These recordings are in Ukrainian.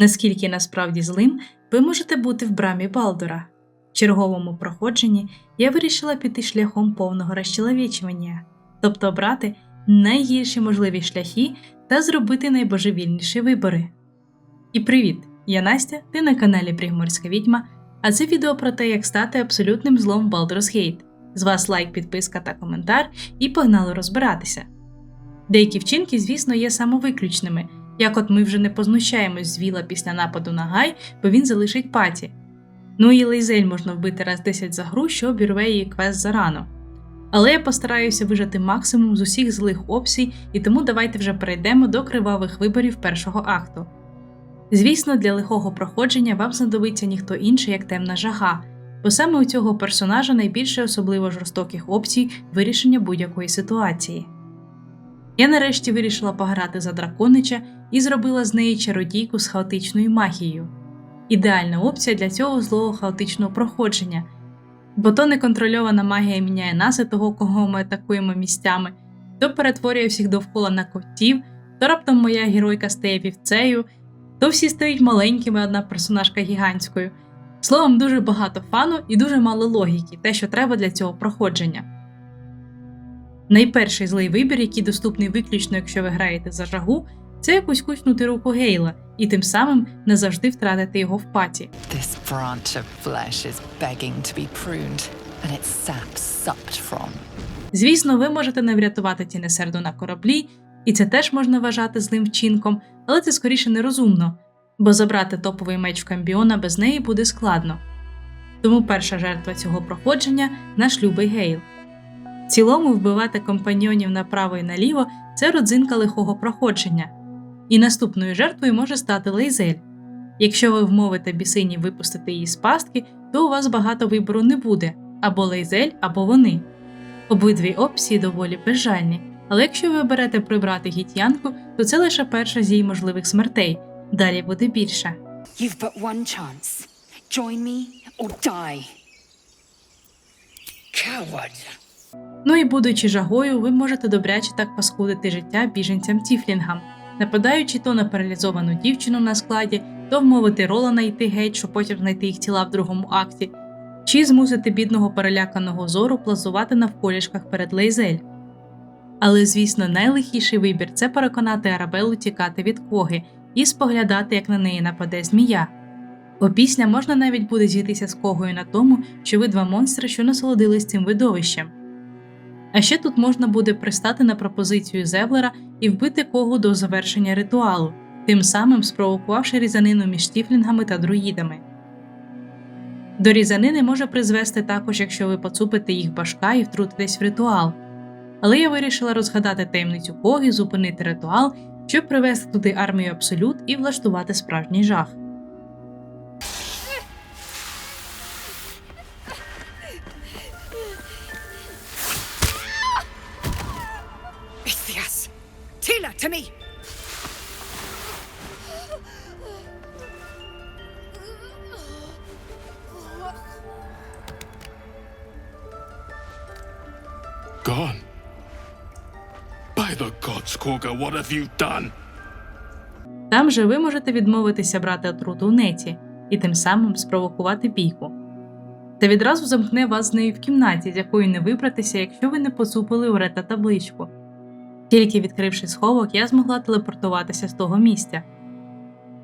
Наскільки насправді злим ви можете бути в брамі Балдора. В черговому проходженні я вирішила піти шляхом повного розчеловічування, тобто обрати найгірші можливі шляхи та зробити найбожевільніші вибори. І привіт! Я Настя, ти на каналі Пригморська Відьма, а це відео про те, як стати абсолютним злом в Baldur's Gate. З вас лайк, підписка та коментар, і погнали розбиратися. Деякі вчинки, звісно, є самовиключними, як от ми вже не познущаємось з Віла після нападу на Гай, бо він залишить паті. Ну і Лейзель можна вбити раз 10 за гру, що обірве її квест зарано. Але я постараюся вижати максимум з усіх злих опцій, і тому давайте вже перейдемо до кривавих виборів першого акту. Звісно, для лихого проходження вам знадобиться ніхто інший, як темна жага, бо саме у цього персонажа найбільше особливо жорстоких опцій вирішення будь-якої ситуації. Я нарешті вирішила пограти за драконича і зробила з неї чародійку з хаотичною магією. Ідеальна опція для цього злого хаотичного проходження, бо то неконтрольована магія міняє нас і того, кого ми атакуємо місцями, то перетворює всіх довкола на котів, то раптом моя геройка стає вівцею, то всі стають маленькими, одна персонажка гігантською. Словом, дуже багато фану і дуже мало логіки, те, що треба для цього проходження. Найперший злий вибір, який доступний виключно, якщо ви граєте за жагу, це якусь куснути руку Гейла і тим самим назавжди втратити його в паті. This branch of flesh is begging to be pruned, and its sap sucked from. Звісно, ви можете не врятувати тінесерду на кораблі, і це теж можна вважати злим вчинком, але це скоріше нерозумно, бо забрати топовий меч в камбіона без неї буде складно. Тому перша жертва цього проходження наш любий Гейл. Цілому вбивати компаньйонів направо і наліво це родзинка лихого проходження, і наступною жертвою може стати Лейзель. Якщо ви вмовите бісині випустити її з пастки, то у вас багато вибору не буде або Лейзель, або вони. Обидві опції доволі безжальні, але якщо ви оберете прибрати гітянку, то це лише перша з її можливих смертей, далі буде більше. You've but one chance. Join me or die. Coward! Ну і будучи жагою, ви можете добряче так паскудити життя біженцям Тіфлінгам, нападаючи то на паралізовану дівчину на складі, то вмовити Ролана йти геть, щоб потім знайти їх тіла в другому акті, чи змусити бідного переляканого зору плазувати навколішках перед Лейзель. Але, звісно, найлихіший вибір це переконати Арабеллу тікати від коги і споглядати, як на неї нападе змія. Опісля можна навіть буде зійтися з когою на тому, що ви два монстри, що насолодились цим видовищем. А ще тут можна буде пристати на пропозицію Зевлера і вбити когу до завершення ритуалу, тим самим спровокувавши різанину між тіфлінгами та друїдами. До різанини може призвести також, якщо ви поцупите їх башка і втрутитесь в ритуал. Але я вирішила розгадати таємницю коги, зупинити ритуал, щоб привести туди армію абсолют і влаштувати справжній жах. Gone. By the gods, Korga, what have you done? Там же ви можете відмовитися брати отруту у неті і тим самим спровокувати бійку. Та відразу замкне вас з нею в кімнаті, з якої не вибратися, якщо ви не поцупили у рета табличку. Тільки відкривши сховок, я змогла телепортуватися з того місця.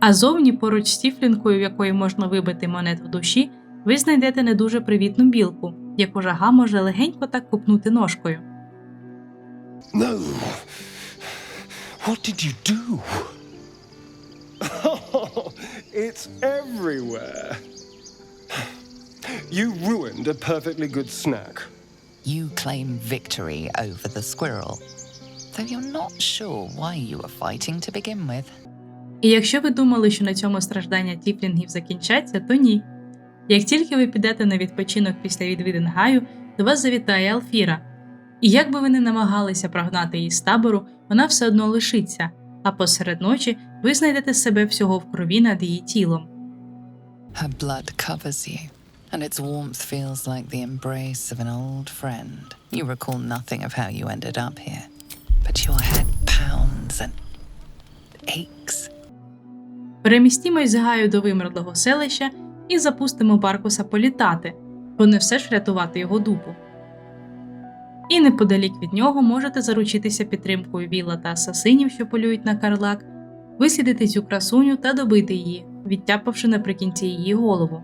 А зовні, поруч з тіфлінкою, в якої можна вибити монету душі, ви знайдете не дуже привітну білку, яку жага може легенько так купнути ножкою. No. What did you do? it's everywhere. You ruined a perfectly good snack. You claim victory over the squirrel, though you're not sure why you were fighting to begin with. І якщо ви думали, що на цьому страждання тіфлінгів закінчаться, то ні. Як тільки ви підете на відпочинок після відвідин Гаю, до вас завітає Алфіра. І як би ви не намагалися прогнати її з табору, вона все одно лишиться, а посеред ночі ви знайдете себе всього в крові над її тілом. Her blood covers you, and its warmth feels like the embrace of an old friend. You recall nothing of how you ended up here, but your head pounds and aches. Перемістімось з гаю до вимерлого селища і запустимо Баркуса політати, бо не все ж рятувати його дупу. І неподалік від нього можете заручитися підтримкою Віла та асасинів, що полюють на карлак, вислідити цю красуню та добити її, відтяпавши наприкінці її голову.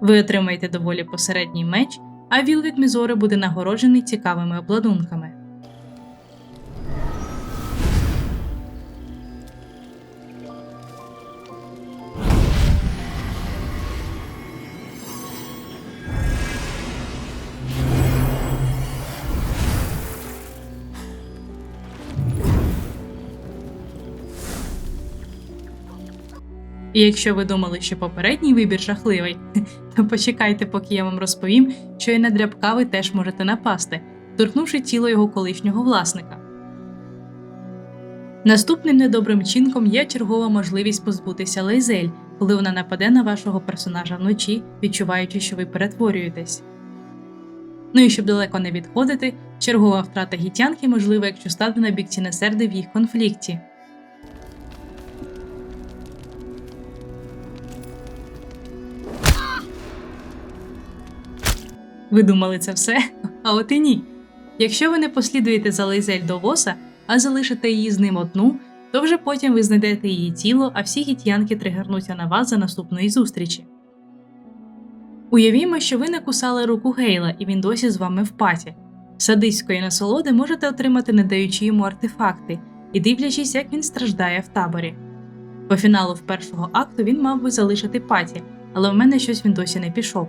Ви отримаєте доволі посередній меч, а Віл від Мізори буде нагороджений цікавими обладунками. І якщо ви думали, що попередній вибір жахливий, то почекайте, поки я вам розповім, що і на дрябка ви теж можете напасти, торкнувши тіло його колишнього власника. Наступним недобрим чинком є чергова можливість позбутися Лейзель, коли вона нападе на вашого персонажа вночі, відчуваючи, що ви перетворюєтесь. Ну і щоб далеко не відходити, чергова втрата гітянки можлива, якщо стати на бік Тінесерди в їх конфлікті. Ви думали це все? А от і ні. Якщо ви не послідуєте за Лейзель до воса, а залишите її з ним одну, то вже потім ви знайдете її тіло, а всі гітянки тригернуться на вас за наступної зустрічі. Уявімо, що ви не кусали руку Гейла, і він досі з вами в паті. Садиської насолоди можете отримати, не даючи йому артефакти, і дивлячись, як він страждає в таборі. По фіналу в першого акту він мав би залишити паті, але в мене щось він досі не пішов.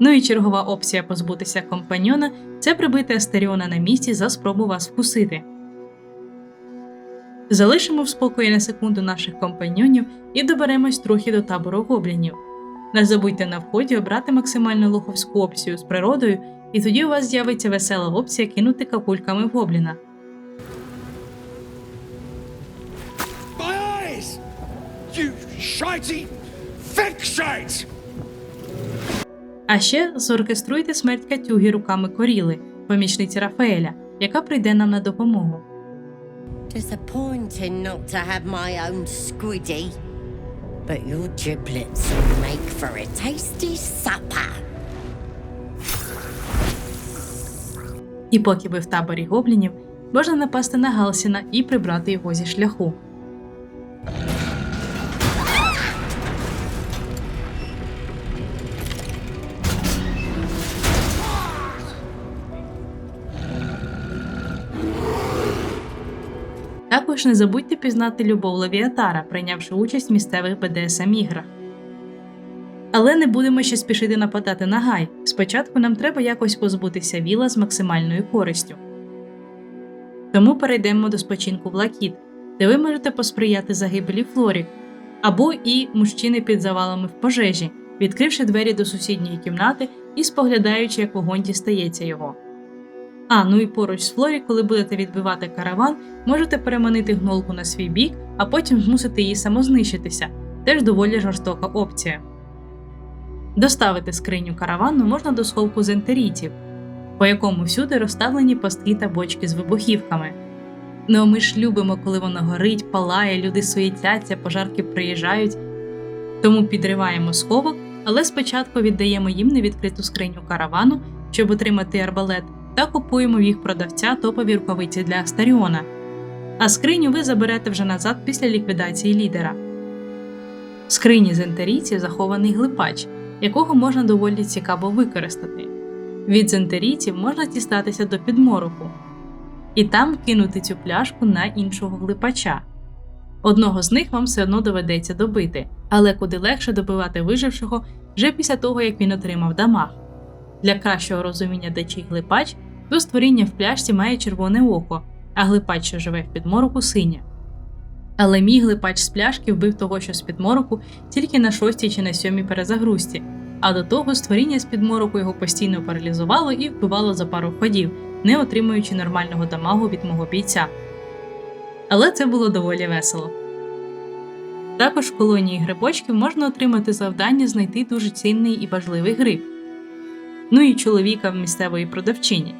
Ну і чергова опція позбутися компаньона це прибити Астеріона на місці за спробу вас вкусити. Залишимо в спокої на секунду наших компаньонів і доберемось трохи до табору гоблінів. Не забудьте на вході обрати максимально лоховську опцію з природою, і тоді у вас з'явиться весела опція кинути капульками в гобліна. You! А ще зоркеструйте смерть Катюги руками Коріли, помічниці Рафаеля, яка прийде нам на допомогу. Disappointing not to have my own squiddy. But your giblets will make for a tasty supper. І поки ви в таборі гоблінів, можна напасти на Галсіна і прибрати його зі шляху. Також не забудьте пізнати любов Левіатара, прийнявши участь в місцевих БДСМ іграх. Але не будемо ще спішити нападати на гай. Спочатку нам треба якось позбутися віла з максимальною користю. Тому перейдемо до спочинку в Лакіт, де ви можете посприяти загибелі Флорі, або і мужчини під завалами в пожежі, відкривши двері до сусідньої кімнати і споглядаючи, як вогонь дістається його. А, ну і поруч з Флорі, коли будете відбивати караван, можете переманити гнолку на свій бік, а потім змусити її самознищитися теж доволі жорстока опція. Доставити скриню каравану можна до сховку зентерітів, по якому всюди розставлені пастки та бочки з вибухівками. Ну ми ж любимо, коли воно горить, палає, люди суєтяться, пожарки приїжджають. Тому підриваємо сховок, але спочатку віддаємо їм невідкриту скриню каравану, щоб отримати арбалет, та купуємо в їх продавця топові рукавиці для Астаріона. А скриню ви заберете вже назад після ліквідації лідера. В скрині зентерійців захований глипач, якого можна доволі цікаво використати. Від зентерійців можна дістатися до підмороку і там кинути цю пляшку на іншого глипача. Одного з них вам все одно доведеться добити, але куди легше добивати вижившого вже після того, як він отримав дамаг. Для кращого розуміння, де чий глипач, то створіння в пляшці має червоне око, а глипач, що живе в підмороку, синє. Але мій глипач з пляшки вбив того, що з підмороку, тільки на шостій чи на сьомій перезагрузці, а до того створіння з підмороку його постійно паралізувало і вбивало за пару ходів, не отримуючи нормального дамагу від мого бійця. Але це було доволі весело. Також в колонії грибочків можна отримати завдання знайти дуже цінний і важливий гриб, ну і чоловіка в місцевої продавчині.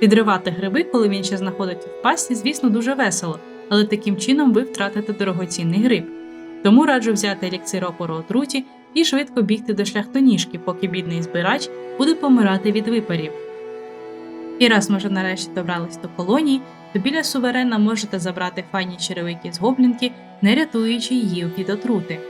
Підривати гриби, коли він ще знаходиться в пасті, звісно, дуже весело, але таким чином ви втратите дорогоцінний гриб. Тому раджу взяти еліксир опору отруті і швидко бігти до шляхтоніжки, поки бідний збирач буде помирати від випарів. І раз ми вже нарешті добрались до колонії, то біля суверена можете забрати файні черевики з гоблінки, не рятуючи її від отрути.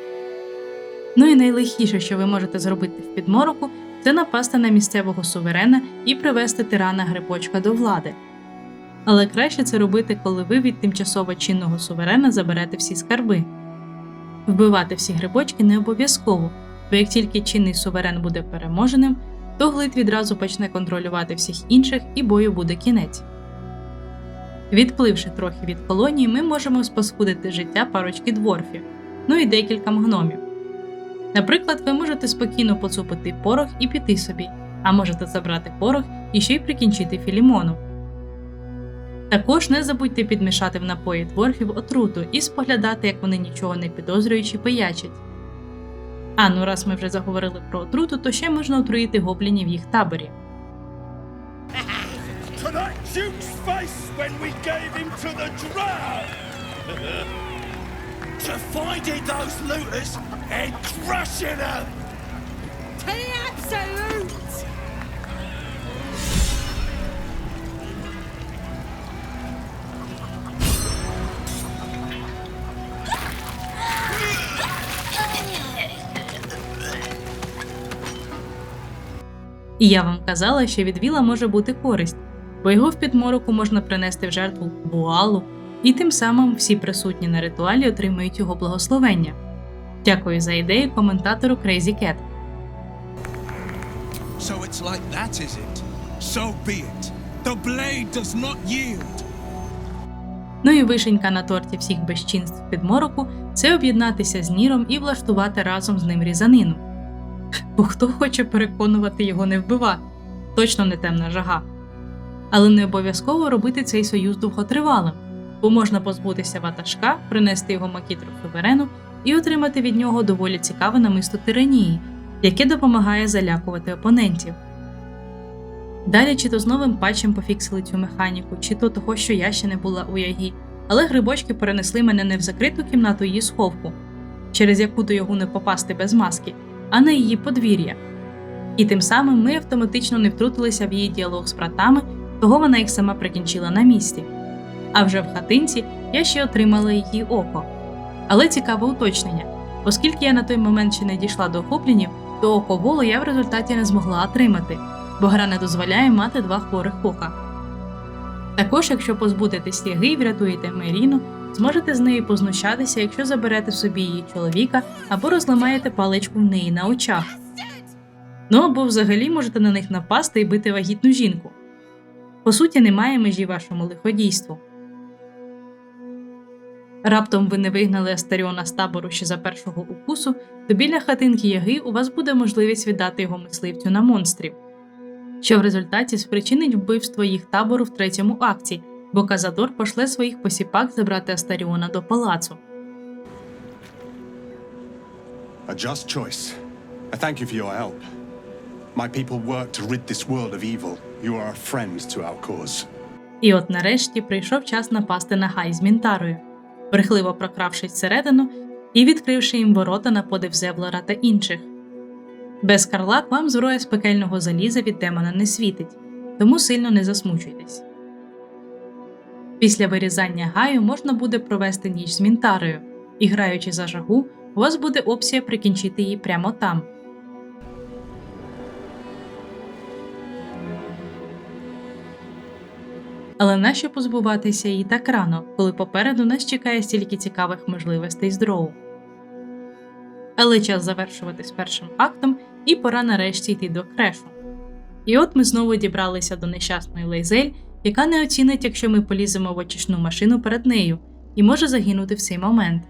Ну і найлихіше, що ви можете зробити в підмороку, це напасти на місцевого суверена і привести тирана грибочка до влади. Але краще це робити, коли ви від тимчасово чинного суверена заберете всі скарби. Вбивати всі грибочки не обов'язково, бо як тільки чинний суверен буде переможеним, то глит відразу почне контролювати всіх інших і бою буде кінець. Відпливши трохи від колонії, ми можемо спаскудити життя парочки дворфів, ну і декільком гномів. Наприклад, ви можете спокійно поцупити порох і піти собі, а можете забрати порох і ще й прикінчити філімону. Також не забудьте підмішати в напої дворфів отруту і споглядати, як вони нічого не підозрюючи пиячать. А ну раз ми вже заговорили про отруту, то ще можна отруїти гоблінів в їх таборі. Face when we gave him to the drow! to finding those looters and crushing them! To the absolute! І я вам казала, що від віла може бути користь, бо його в підмороку можна принести в жертву буалу, і тим самим всі присутні на ритуалі отримують його благословення. Дякую за ідею коментатору Crazy Cat. So it's like that, is it? So be it. The blade does not yield. Ну і вишенька на торті всіх безчинств підмороку це об'єднатися з Ніром і влаштувати разом з ним різанину. Бо хто хоче переконувати його не вбивати? Точно не темна жага. Але не обов'язково робити цей союз довготривалим, бо можна позбутися ватажка, принести його макітру суверену і отримати від нього доволі цікаве намисто тиранії, яке допомагає залякувати опонентів. Далі чи то з новим патчем пофіксили цю механіку, чи то того, що я ще не була у ягі, але грибочки перенесли мене не в закриту кімнату її сховку, через яку до його не попасти без маски, а на її подвір'я. І тим самим ми автоматично не втрутилися в її діалог з братами, того вона їх сама прикінчила на місці. А вже в хатинці я ще отримала її око. Але цікаве уточнення, оскільки я на той момент ще не дійшла до охопленів, то око волу я в результаті не змогла отримати, бо гра не дозволяє мати два хворих ока. Також, якщо позбудетесь яги і врятуєте Меріну, зможете з нею познущатися, якщо заберете собі її чоловіка або розламаєте паличку в неї на очах. Ну або взагалі можете на них напасти і бити вагітну жінку. По суті, немає межі вашому лиходійству. Раптом ви не вигнали Астаріона з табору ще за першого укусу, то біля хатинки яги у вас буде можливість віддати його мисливцю на монстрів, що в результаті спричинить вбивство їх табору в третьому акті, бо Казадор пошле своїх посіпак забрати Астаріона до палацу. A just choice. I thank you for your help. My people work to rid this world of evil. You are a friend to our cause. І от нарешті прийшов час напасти на гай з Мінтарою, брехливо прокравшись всередину і відкривши їм ворота на подив Зеблора та інших. Без карлак вам зброя з пекельного заліза від демона не світить, тому сильно не засмучуйтесь. Після вирізання гаю можна буде провести ніч з Мінтарою, і граючи за жагу, у вас буде опція прикінчити її прямо там. Але нащо позбуватися її так рано, коли попереду нас чекає стільки цікавих можливостей з дроу. Але час завершувати з першим актом, і пора нарешті йти до крешу. І от ми знову дібралися до нещасної Лейзель, яка не оцінить, якщо ми поліземо в очисну машину перед нею, і може загинути в цей момент.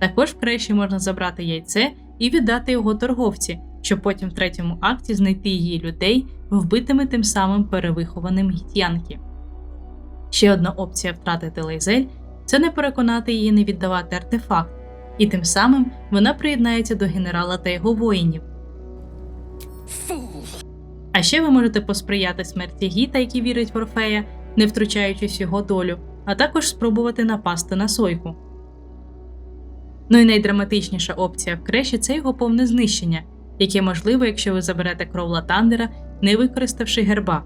Також в креші можна забрати яйце і віддати його торговці, щоб потім в третьому акті знайти її людей, вбитими тим самим перевихованим гітянки. Ще одна опція втратити лейзель це не переконати її не віддавати артефакт, і тим самим вона приєднається до генерала та його воїнів. А ще ви можете посприяти смерті Гіта, який вірить в Орфея, не втручаючись в його долю, а також спробувати напасти на сойку. Ну і найдраматичніша опція в креші це його повне знищення, яке можливо, якщо ви заберете кровла Тандера, не використавши герба.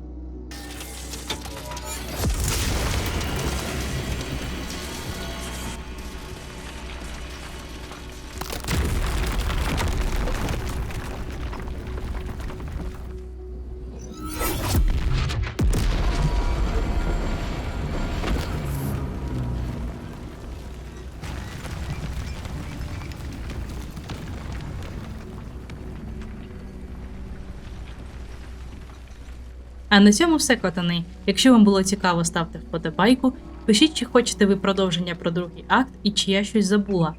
А на цьому все котани. Якщо вам було цікаво, ставте вподобайку, пишіть, чи хочете ви продовження про другий акт і чи я щось забула.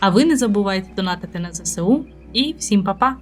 А ви не забувайте донатити на ЗСУ і всім па-па!